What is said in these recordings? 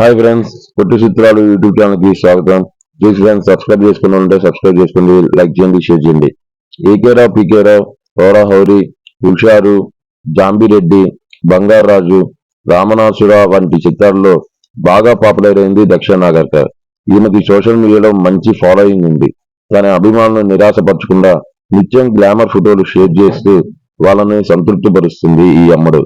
Hi friends పొట్టి చిత్రాలు YouTube ఛానల్కి స్వాగతం. ప్లీజ్ ఫ్రెండ్స్ సబ్స్క్రైబ్ చేసుకుని ఉంటే సబ్స్క్రైబ్ చేసుకోండి లైక్ చేయండి షేర్ చేయండి. ఏకే రావు పీకే రావు హోరా హౌరి హుషారు జాంబిరెడ్డి బంగారాజు రామనాసురా వంటి చిత్రాల్లో బాగా పాపులర్ అయింది దక్షిణ నాగర్కర్ ఈమెకి సోషల్ మీడియాలో మంచి ఫాలోయింగ్ ఉంది. తన అభిమానులను నిరాశపరచకుండా నిత్యం గ్లామర్ ఫోటోలు షేర్ చేస్తూ వాళ్ళని సంతృప్తిపరుస్తుంది ఈ అమ్మడు.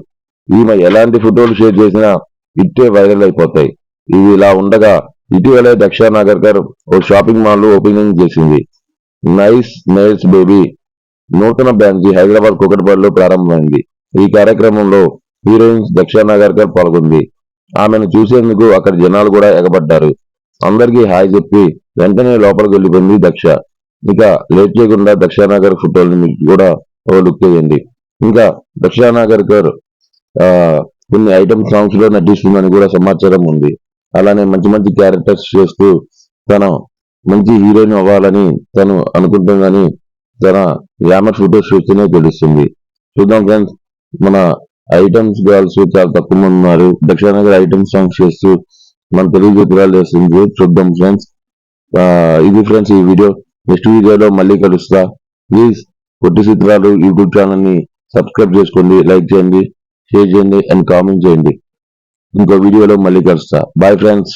ఈమె ఎలాంటి ఫోటోలు షేర్ చేసినా ఇట్టే వైరల్ అయిపోతాయి. ఇది ఇలా ఉండగా ఇటీవలే దక్షిణ నాగర్కర్ ఓ షాపింగ్ మాల్ ఓపెనింగ్ చేసింది. Nice nails baby. నూతన బ్యాంక్ హైదరాబాద్ కుకట్పల్లిలో ప్రారంభమైంది. ఈ కార్యక్రమంలో హీరోయిన్స్ దక్షిణ నాగర్కర్ పాల్గొంది. ఆమెను చూసేందుకు అక్కడ జనాలు కూడా ఎగబడ్డారు. అందరికీ హాయ్ చెప్పి వెంటనే లోపలికి వెళ్ళిపోయింది దక్ష. ఇక లేట్ చేయకుండా దక్షానాగర్ ఫోటోలని కూడా ఓ లుక్ చేయండి ఇంకా దక్షిణాగర్కర్ ఆ కొన్ని ఐటమ్ సాంగ్స్లో నటిస్తుందని కూడా సమాచారం ఉంది. అలానే మంచి మంచి క్యారెక్టర్స్ చేస్తూ తన మంచి హీరోయిన్ అవ్వాలని తను అనుకుంటుందని తన గ్లామర్ ఫోటోస్ చూస్తేనే తెలుస్తుంది. చూద్దాం ఫ్రెండ్స్ మన ఐటమ్స్ గర్ల్స్ చాలా తక్కువ మంది ఉన్నారు. దక్షిణ ఐటమ్ సాంగ్స్ చేస్తూ మన తెలుగు చిత్రాలు చేస్తుంది. చూద్దాం ఫ్రెండ్స్. ఇది ఫ్రెండ్స్ ఈ వీడియో. నెక్స్ట్ వీడియోలో మళ్ళీ కలుస్తా. ప్లీజ్ పొట్టి చిత్రాలు యూట్యూబ్ ఛానల్ని సబ్స్క్రైబ్ చేసుకోండి లైక్ చేయండి షేర్ చేయండి అండ్ కామెంట్ చేయండి. ఇంకో వీడియోలో మళ్ళీ కలుస్తా. Bye friends